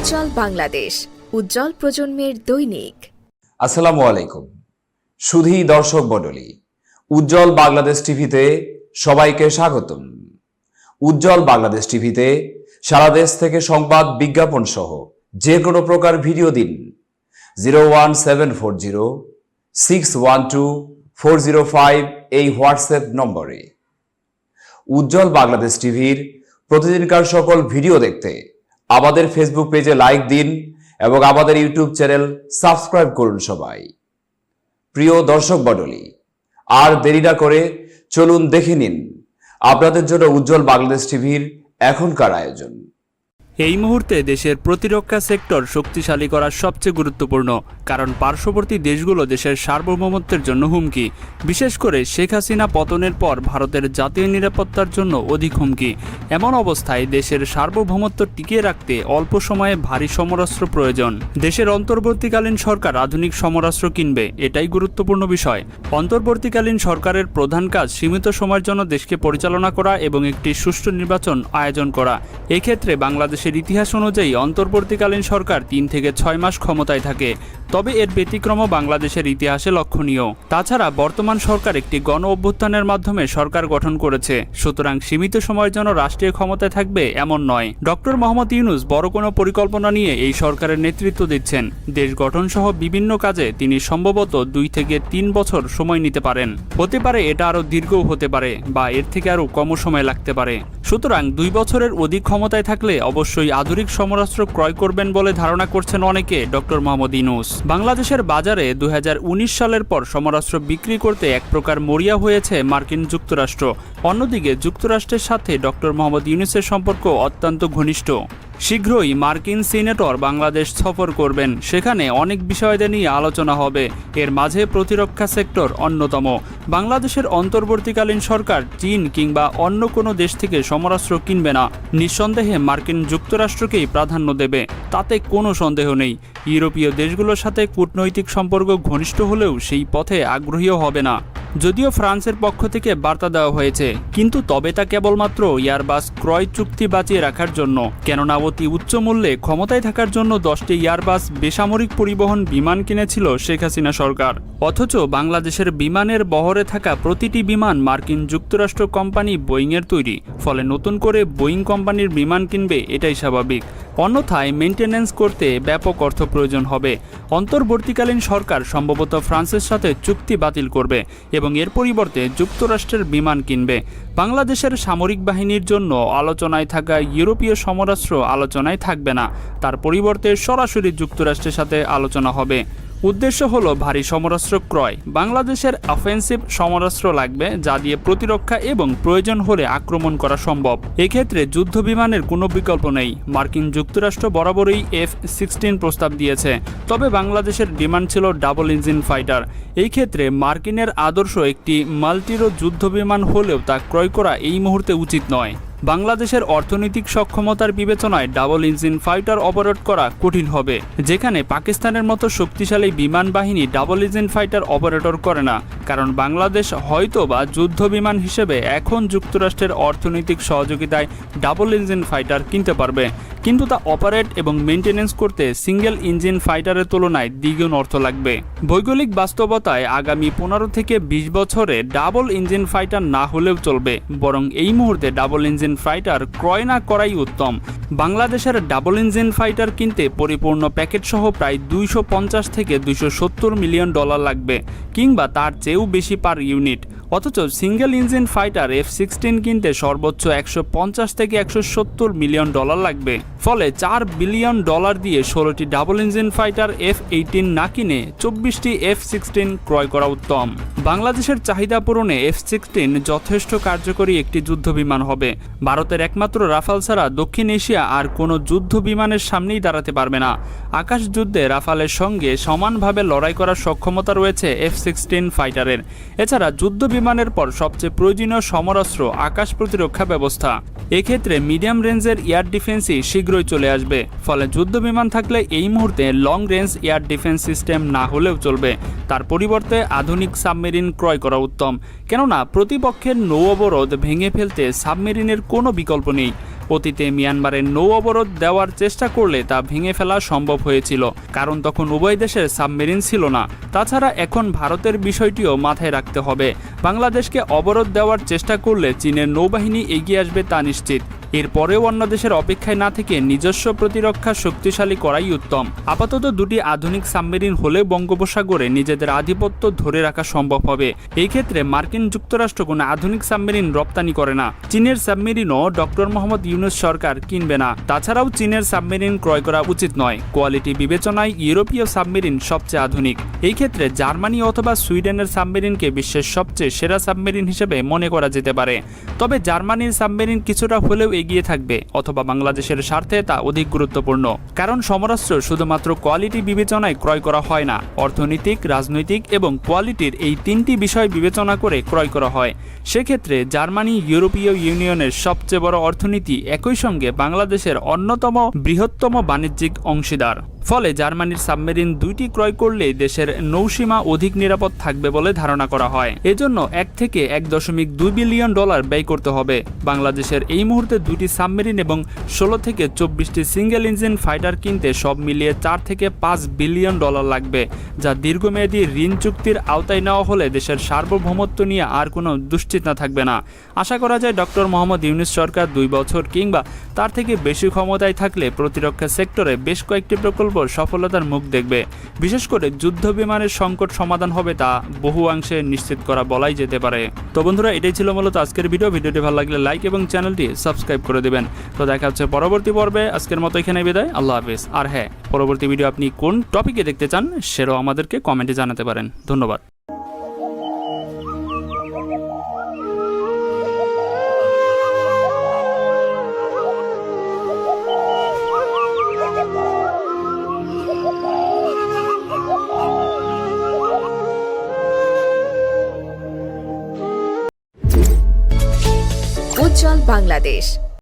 উজ্জ্বল বাংলাদেশ, উজ্জ্বল প্রজন্মের দৈনিক। আসসালামু আলাইকুম। সুধী দর্শক মণ্ডলী, উজ্জ্বল বাংলাদেশ টিভিতে সবাইকে স্বাগতম। উজ্জ্বল বাংলাদেশ টিভিতে সারা দেশ থেকে সংবাদ বিজ্ঞাপন সহ যে কোনো প্রকার ভিডিও দিন। Zero one seven four zero, six one two four zero five এই হোয়াটসঅ্যাপ নম্বরে। উজ্জ্বল বাংলাদেশ টিভির প্রতিদিনকার সকল ভিডিও দেখতে আমাদের ফেসবুক পেজে লাইক দিন এবং আমাদের ইউটিউব চ্যানেল সাবস্ক্রাইব করুন সবাই। প্রিয় দর্শক মণ্ডলী, আর দেরি না করে চলুন দেখে নিন আপনাদের জন্য উজ্জ্বল বাংলাদেশ টিভির এখনকার আয়োজন। এই মুহূর্তে দেশের প্রতিরক্ষা সেক্টর শক্তিশালী করা সবচেয়ে গুরুত্বপূর্ণ, কারণ পার্শ্ববর্তী দেশগুলো দেশের সার্বভৌমত্বের জন্য হুমকি। বিশেষ করে শেখ হাসিনা পতনের পর ভারতের জাতীয় নিরাপত্তার জন্য অধিক হুমকি। এমন অবস্থায় দেশের সার্বভৌমত্ব টিকিয়ে রাখতে অল্প সময়ে ভারী সমরাস্ত্র প্রয়োজন। দেশের অন্তর্বর্তীকালীন সরকার আধুনিক সমরাস্ত্র কিনবে, এটাই গুরুত্বপূর্ণ বিষয়। অন্তর্বর্তীকালীন সরকারের প্রধান কাজ সীমিত সময়ের জন্য দেশকে পরিচালনা করা এবং একটি সুষ্ঠু নির্বাচন আয়োজন করা। এক্ষেত্রে বাংলাদেশের ইতিহাস অনুযায়ী অন্তর্বর্তীকালীন সরকার তিন থেকে ছয় মাস ক্ষমতায় থাকে। তবে এর ব্যতিক্রমও বাংলাদেশের ইতিহাসে লক্ষণীয়। তাছাড়া বর্তমান সরকার একটি গণ অভ্যুত্থানের মাধ্যমে সরকার গঠন করেছে। সুতরাং সীমিত সময়ের জন্য রাষ্ট্রীয় ক্ষমতায় থাকবে এমন নয়। ডক্টর মোহাম্মদ ইউনুস বড় কোনো পরিকল্পনা নিয়ে এই সরকারের নেতৃত্ব দিচ্ছেন। দেশ গঠন সহ বিভিন্ন কাজে তিনি সম্ভবত দুই থেকে তিন বছর সময় নিতে পারেন। হতে পারে এটা আরও দীর্ঘও হতে পারে বা এর থেকে আরও কম সময় লাগতে পারে। সুতরাং দুই বছরের অধিক ক্ষমতায় থাকলে অবশ্যই আধুনিক সমরাস্ত্র ক্রয় করবেন বলে ধারণা করছেন অনেকে, ডক্টর মোহাম্মদ ইনুস বাংলাদেশের বাজারে দু হাজার উনিশ সালের পর সমরাস্ত্র বিক্রি করতে এক প্রকার মরিয়া হয়েছে মার্কিন যুক্তরাষ্ট্র। অন্যদিকে যুক্তরাষ্ট্রের সাথে ডক্টর মোহাম্মদ ইউনুসের সম্পর্ক অত্যন্ত ঘনিষ্ঠ। শীঘ্রই মার্কিন সিনেটর বাংলাদেশ সফর করবেন। সেখানে অনেক বিষয়দের নিয়ে আলোচনা হবে। এর মাঝে প্রতিরক্ষা সেক্টর অন্যতম। বাংলাদেশের অন্তর্বর্তীকালীন সরকার চীন কিংবা অন্য কোনো দেশ থেকে সমরাস্ত্র কিনবে না। নিঃসন্দেহে মার্কিন যুক্তরাষ্ট্রকেই প্রাধান্য দেবে। তাতে কোনো সন্দেহ নেই। ইউরোপীয় দেশগুলোর সাথে কূটনৈতিক সম্পর্ক ঘনিষ্ঠ হলেও সেই পথে আগ্রহীও হবে না। যদিও ফ্রান্সের পক্ষ থেকে বার্তা দেওয়া হয়েছে, কিন্তু তবে তা কেবলমাত্র ইয়ারবাস ক্রয় চুক্তি বাঁচিয়ে রাখার জন্য। কেননা অতি উচ্চ মূল্যে ক্ষমতায় থাকার জন্য দশটি ইয়ারবাস বেসামরিক পরিবহন বিমান কিনেছিল শেখ হাসিনা সরকার। অথচ বাংলাদেশের বিমানের বহরে থাকা প্রতিটি বিমান মার্কিন যুক্তরাষ্ট্র কোম্পানি বোয়িংয়ের তৈরি, ফলে নতুন করে বোয়িং কোম্পানির বিমান কিনবে এটাই স্বাভাবিক। অন্যথায় মেনটেন্যান্স করতে ব্যাপক অর্থ প্রয়োজন হবে। অন্তর্বর্তীকালীন সরকার সম্ভবত ফ্রান্সের সাথে চুক্তি বাতিল করবে এবং এর পরিবর্তে যুক্তরাষ্ট্রের বিমান কিনবে। বাংলাদেশের সামরিক বাহিনীর জন্য আলোচনায় থাকা ইউরোপীয় সমরাস্ত্র আলোচনায় থাকবে না। তার পরিবর্তে সরাসরি যুক্তরাষ্ট্রের সাথে আলোচনা হবে। উদ্দেশ্য হলো ভারী সমরাস্ত্র ক্রয়। বাংলাদেশের অফেন্সিভ সমরাস্ত্র লাগবে যা দিয়ে প্রতিরক্ষা এবং প্রয়োজন হলে আক্রমণ করা সম্ভব। এক্ষেত্রে যুদ্ধ বিমানের কোনো বিকল্প নেই। মার্কিন যুক্তরাষ্ট্র বরাবরই এফ সিক্সটিন প্রস্তাব দিয়েছে। তবে বাংলাদেশের ডিমান্ড ছিল ডাবল ইঞ্জিন ফাইটার। এই ক্ষেত্রে মার্কিনের আদর্শ একটি মাল্টিরো যুদ্ধ বিমান হলেও তা ক্রয় করা এই মুহূর্তে উচিত নয়। বাংলাদেশের অর্থনৈতিক সক্ষমতার বিবেচনায় ডাবল ইঞ্জিন ফাইটার অপারেট করা কঠিন হবে, যেখানে পাকিস্তানের মতো শক্তিশালী বিমান বাহিনী ডাবল ইঞ্জিন ফাইটার অপারেটর করে না, কারণ বাংলাদেশ হয়তো বা যুদ্ধ বিমান হিসেবে এখন যুক্তরাষ্ট্রের অর্থনৈতিক সহযোগিতায় ডাবল ইঞ্জিন ফাইটার কিনতে পারবে। কিন্তু তা অপারেট এবং মেনটেনেন্স করতে সিঙ্গেল ইঞ্জিন ফাইটারের তুলনায় দ্বিগুণ অর্থ লাগবে। ভৌগোলিক বাস্তবতায় আগামী পনেরো থেকে বিশ বছরে ডাবল ইঞ্জিন ফাইটার না হলেও চলবে, বরং এই মুহূর্তে ডাবল ইঞ্জিন ফাইটার ক্রয় না করাই উত্তম। বাংলাদেশের ডাবল ইঞ্জিন ফাইটার কিনতে পরিপূর্ণ প্যাকেট সহ প্রায় দুইশো পঞ্চাশ থেকে দুইশো সত্তর মিলিয়ন ডলার লাগবে, কিংবা তার চেয়েও বেশি পার ইউনিট অথচ single engine fighter F sixteen কিনতে সর্বোচ্চ একশো পঞ্চাশ থেকে একশো সত্তর মিলিয়ন ডলার লাগবে। ফলে চার বিলিয়ন ডলার দিয়ে ষোলোটি double engine fighter F eighteen না কিনে চব্বিশটি এফ সিক্সটিন ক্রয় করা উত্তম। বাংলাদেশের চাহিদা পূরণে এফ সিক্সটিন যথেষ্ট কার্যকরী একটি যুদ্ধ বিমান হবে। ভারতের একমাত্র রাফাল ছাড়া দক্ষিণ এশিয়া আর কোনো যুদ্ধ বিমানের সামনেই দাঁড়াতে পারবে না। আকাশ যুদ্ধে রাফালের সঙ্গে সমানভাবে লড়াই করার সক্ষমতা রয়েছে এফ সিক্সটিন ফাইটারের। এছাড়া যুদ্ধ বিমানের পর সবচেয়ে প্রয়োজনীয় সমরাস্ত্র আকাশ প্রতিরক্ষা ব্যবস্থা। এক্ষেত্রে মিডিয়াম রেঞ্জের এয়ার ডিফেন্সই শীঘ্রই চলে আসবে। ফলে যুদ্ধ বিমান থাকলে এই মুহূর্তে long range air defence system না হলেও চলবে। তার পরিবর্তে আধুনিক সাবমেরিন ক্রয় করা উত্তম। কেননা, প্রতিপক্ষের নৌ অবরোধ ভেঙে ফেলতে সাবমেরিনের কোনো বিকল্প নেই। অতীতে মিয়ানমারের নৌ অবরোধ দেওয়ার চেষ্টা করলে তা ভেঙে ফেলা সম্ভব হয়েছিল। কারণ তখন উভয় দেশের সাবমেরিন ছিল না। তাছাড়া এখন ভারতের বিষয়টিও মাথায় রাখতে হবে। বাংলাদেশকে অবরোধ দেওয়ার চেষ্টা করলে চীনের নৌবাহিনী এগিয়ে আসবে তা নিশ্চিত। এরপরেও অন্য দেশের অপেক্ষায় না থেকে নিজস্ব প্রতিরক্ষা শক্তিশালী করাই উত্তম। আপাতত দুটি আধুনিক সাবমেরিন হলে বঙ্গোপসাগরে নিজেদের আধিপত্য ধরে রাখা সম্ভব হবে। এই ক্ষেত্রে মার্কিন যুক্তরাষ্ট্র কোনো আধুনিক সাবমেরিন রপ্তানি করে না। চীনের সাবমেরিনও ডক্টর মোহাম্মদ ইউনুস সরকার কিনবে না। তাছাড়াও চীনের সাবমেরিন ক্রয় করা উচিত নয়। কোয়ালিটি বিবেচনায় ইউরোপীয় সাবমেরিন সবচেয়ে আধুনিক। এই ক্ষেত্রে জার্মানি অথবা সুইডেনের সাবমেরিনকে বিশ্বের সবচেয়ে সেরা সাবমেরিন হিসেবে মনে করা যেতে পারে। তবে জার্মানির সাবমেরিন কিছুটা হলেও এগিয়ে থাকবে, অথবা বাংলাদেশের স্বার্থে তা অধিক গুরুত্বপূর্ণ। কারণ সমরাস্ত্র শুধুমাত্র কোয়ালিটি বিবেচনায় ক্রয় করা হয় না, অর্থনৈতিক, রাজনৈতিক এবং কোয়ালিটির এই তিনটি বিষয় বিবেচনা করে ক্রয় করা হয়। সেক্ষেত্রে জার্মানি ইউরোপীয় ইউনিয়নের সবচেয়ে বড় অর্থনীতি একই সঙ্গে বাংলাদেশের অন্যতম বৃহত্তম বাণিজ্যিক অংশীদার। ফলে জার্মানির সাবমেরিন দুইটি ক্রয় করলে দেশের নৌসীমা অধিক নিরাপদ থাকবে বলে ধারণা করা হয়। এজন্য এক থেকে এক দশমিক দুই বিলিয়ন ডলার ব্যয় করতে হবে। বাংলাদেশের এই মুহূর্তে দুটি সাবমেরিন এবং ষোলো থেকে চব্বিশটি সিঙ্গেল ইঞ্জিন ফাইটার কিনতে সব মিলিয়ে চার থেকে পাঁচ বিলিয়ন ডলার লাগবে, যা দীর্ঘমেয়াদী ঋণ চুক্তির আওতায় নেওয়া হলে দেশের সার্বভৌমত্ব নিয়ে আর কোনো দুশ্চিন্তা থাকবে না। আশা করা যায় ডক্টর মোহাম্মদ ইউনুস সরকার দুই বছর কিংবা তার থেকে বেশি ক্ষমতায় থাকলে প্রতিরক্ষা সেক্টরে বেশ কয়েকটি প্রকল্প সফলতার মুখ দেখবে। বিশেষ করে যুদ্ধ বিমানের সংকট সমাধান হবে তা বহু অংশে নিশ্চিত করা বলাই যেতে পারে। তো বন্ধুরা, এটাই ছিল মূলত আজকের ভিডিও। ভিডিওটি ভালো লাগলে লাইক এবং চ্যানেলটি সাবস্ক্রাইব করে দেবেন। তো দেখা হচ্ছে পরবর্তী পর্বে। আজকের মতো এখানে বিদায়। আল্লাহ হাফিজ। আর হ্যাঁ পরবর্তী ভিডিও আপনি কোন টপিকে দেখতে চান, সেটাও আমাদেরকে কমেন্টে জানাতে পারেন। ধন্যবাদ। বাংলাদেশ।